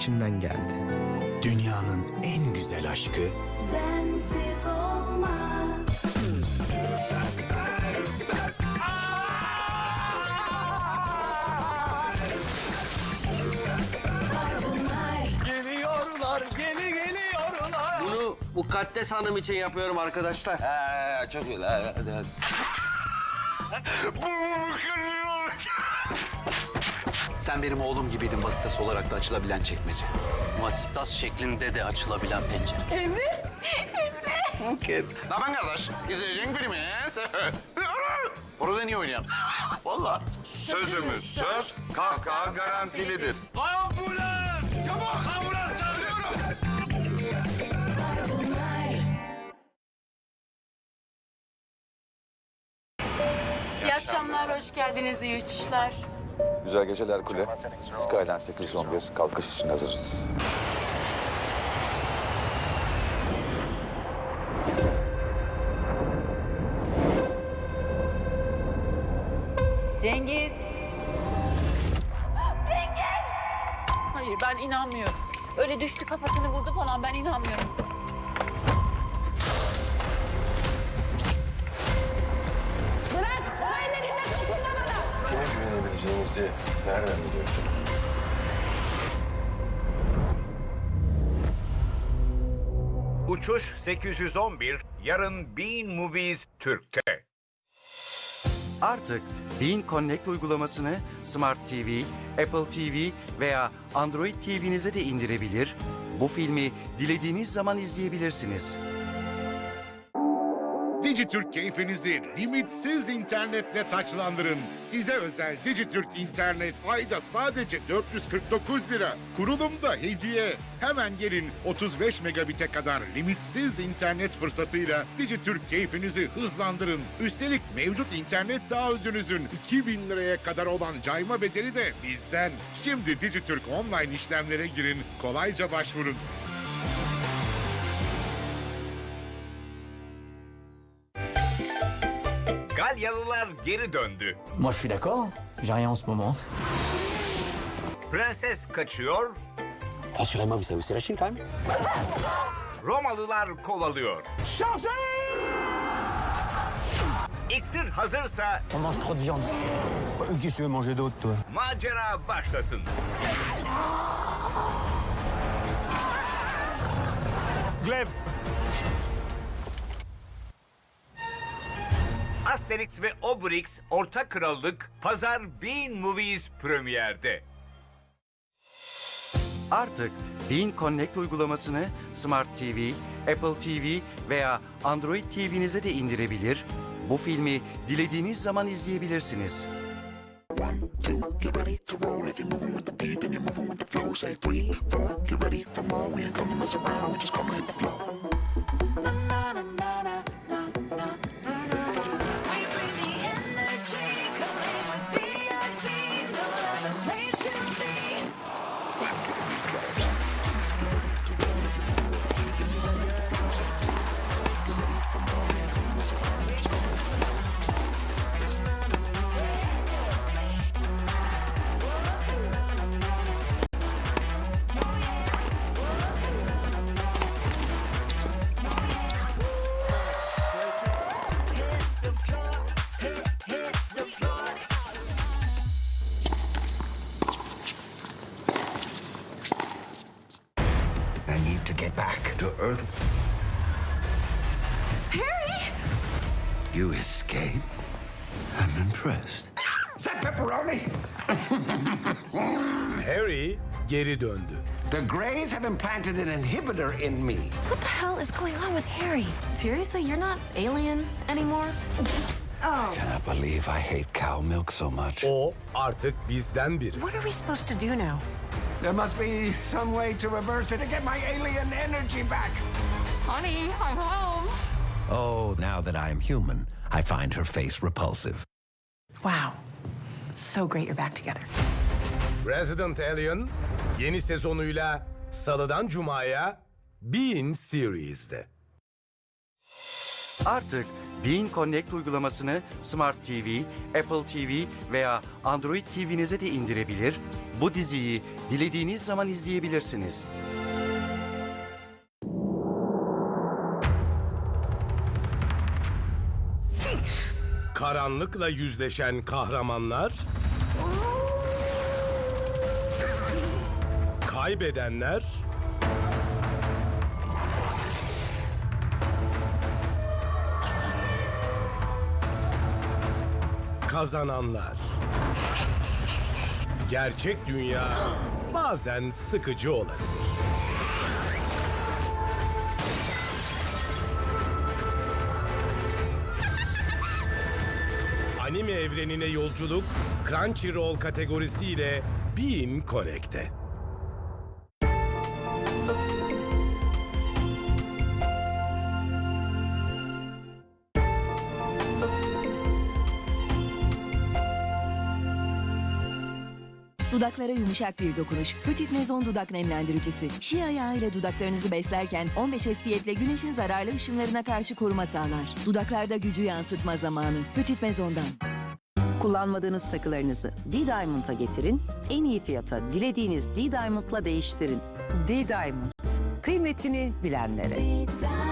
içimden geldi. Dünyanın en güzel aşkı Sensiz olmaz. Geliyorlar, geli geliyorlar. Bunu Mukaddes Hanım için yapıyorum arkadaşlar. Ee, çok iyi. Hadi, hadi. Sen benim oğlum gibiydin vasıtası olarak da açılabilen çekmece. Vasistas şeklinde de açılabilen pencere. Ne ben kardeş? İzleyeceğin filmi. Orada niye oynayan? Vallahi. Sözümüz söz, kahkaha garantilidir. Ambulans! Çabuk ambulans çağırıyorum. İyi akşamlar, hoş geldiniz, iyi uçuşlar. Güzel geceler kule. Skyline 811 kalkış için hazırız. Cengiz. Hayır ben inanmıyorum. Öyle düştü kafasını vurdu falan ben inanmıyorum. Güvenebileceğinizi nereden biliyorsunuz? Uçuş 811 yarın Bean Movies Türk'te. Artık Bean Connect uygulamasını Smart TV, Apple TV veya Android TV'nize de indirebilir, bu filmi dilediğiniz zaman izleyebilirsiniz. Dijitürk keyfinizi limitsiz internetle taçlandırın. Size özel Dijitürk internet ayda sadece 449 lira. Kurulumda hediye. Hemen gelin 35 megabite kadar limitsiz internet fırsatıyla Dijitürk keyfinizi hızlandırın. Üstelik mevcut internet taahhüdünüzün 2000 liraya kadar olan cayma bedeli de bizden. Şimdi Dijitürk online işlemlere girin, kolayca başvurun. Galyalılar geri döndü. Moi je suis d'accord. J'ai rien en ce moment. Prenses kaçıyor, Rassurez-moi, vous savez où c'est la Chine quand même Romalılar kovalıyor. İksir hazırsa On mange trop de viande. Qu'est-ce que tu veux manger d'autre toi macera başlasın. Gleb, Asterix ve Obelix Orta Krallık Pazar Bean Movies premierde. Artık Bean Connect uygulamasını Smart TV, Apple TV veya Android TV'nize de indirebilir, bu filmi dilediğiniz zaman izleyebilirsiniz. We get back to Earth. Harry! You escaped? I'm impressed. Is that pepperoni? Harry geri döndü. The Greys have implanted an inhibitor in me. What the hell is going on with Harry? Seriously, you're not alien anymore? Oh. I Cannot believe I hate cow milk so much. O artık bizden biri. What are we supposed to do now? There must be some way to reverse it to get my alien energy back. Honey, I'm home. Oh, now that I am human, I find her face repulsive. Wow. So great you're back together. Resident Alien yeni sezonuyla Salıdan Cuma'ya Bean Series'de. Artık Bean Connect uygulamasını Smart TV, Apple TV veya Android TV'nize de indirebilir, Bu diziyi dilediğiniz zaman izleyebilirsiniz. Karanlıkla yüzleşen kahramanlar, kaybedenler, kazananlar. Gerçek dünya bazen sıkıcı olabilir. Anime evrenine yolculuk Crunchyroll kategorisiyle Bean Connect'te. Dudaklara yumuşak bir dokunuş. Petit Maison dudak nemlendiricisi. Şi ayağıyla dudaklarınızı beslerken 15 SPF ile güneşin zararlı ışınlarına karşı koruma sağlar. Dudaklarda gücü yansıtma zamanı. Petit Maison'dan. Kullanmadığınız takılarınızı D-Diamond'a getirin, en iyi fiyata dilediğiniz D-Diamond'la değiştirin. D-Diamond, kıymetini bilenlere. Diamond.